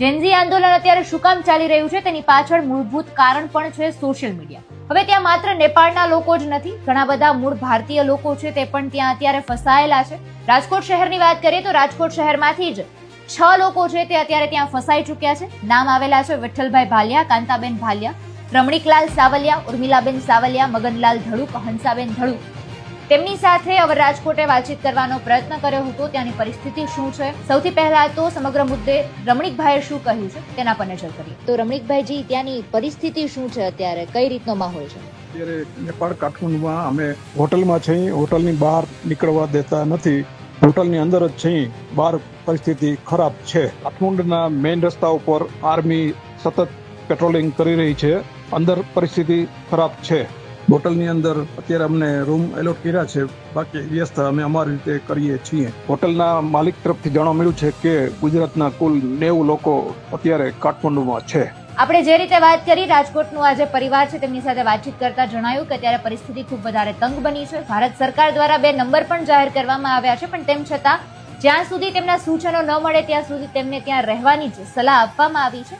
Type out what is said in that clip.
Gen Z આંદોલન અત્યારે શું કામ ચાલી રહ્યું છે તેની પાછળ મૂળભૂત કારણ પણ છે સોશિયલ મીડિયા હવે ત્યાં માત્ર નેપાળના લોકો જ નથી, ઘણા બધા મૂળ ભારતીય લોકો છે તે પણ ત્યાં અત્યારે ફસાયેલા છે. રાજકોટ શહેરની વાત કરીએ તો રાજકોટ શહેરમાંથી જ છ લોકો છે તે અત્યારે ત્યાં ફસાઈ ચૂક્યા છે. નામ આવેલા છે વિઠ્ઠલભાઈ ભાલિયા, કાંતાબેન ભાલિયા, રમણીકલાલ સાવલિયા, ઉર્મિલાબેન સાવલિયા, મગનલાલ ધડુક, હંસાબેન ધડુક. તેમની સાથે હવે રાજકોટે વાતચીત કરવાનો પ્રયત્ન કર્યો હતો. ત્યાંની પરિસ્થિતિ શું છે? સૌથી પહેલા તો સમગ્ર મુદ્દે રમણીકભાઈએ શું કહ્યું છે? તેના પર નજર કરીએ. તો રમણીકભાઈજી, ત્યાંની પરિસ્થિતિ શું છે અત્યારે? કઈ રીતનો માહોલ છે? અત્યારે નેપાળ, કાઠમંડુમાં અમે હોટલમાં છીએ. હોટલની બહાર નીકળવા દેતા નથી. હોટલની અંદર જ છીએ. બહાર પરિસ્થિતિ ખરાબ છે. કાઠમંડુના મેઇન રસ્તા ઉપર આર્મી સતત પેટ્રોલિંગ કરી રહી છે. અંદર પરિસ્થિતિ ખરાબ છે. હોટલની અંદર અત્યારે અમને રૂમ એલોટ કર્યા છે. બાકી વ્યસ્ત અમે અમારી રીતે કરીએ છીએ. હોટલના માલિક તરફથી જાણવા મળ્યું છે કે ગુજરાતના કુલ નેવું લોકો અત્યારે કાઠમંડુમાં છે. આપણે જે રીતે વાત કરી, રાજકોટનું આ જે પરિવાર છે, તેમની સાથે વાતચીત કરતા જણાવ્યું કે અત્યારે પરિસ્થિતિ ખૂબ વધારે તંગ બની છે. ભારત સરકાર દ્વારા બે નંબર પણ જાહેર કરવામાં આવ્યા છે, પણ તેમ છતાં જ્યાં સુધી તેમના સૂચનો ન મળે, ત્યાં સુધી તેમને ત્યાં રહેવાની જ સલાહ આપવામાં આવી છે.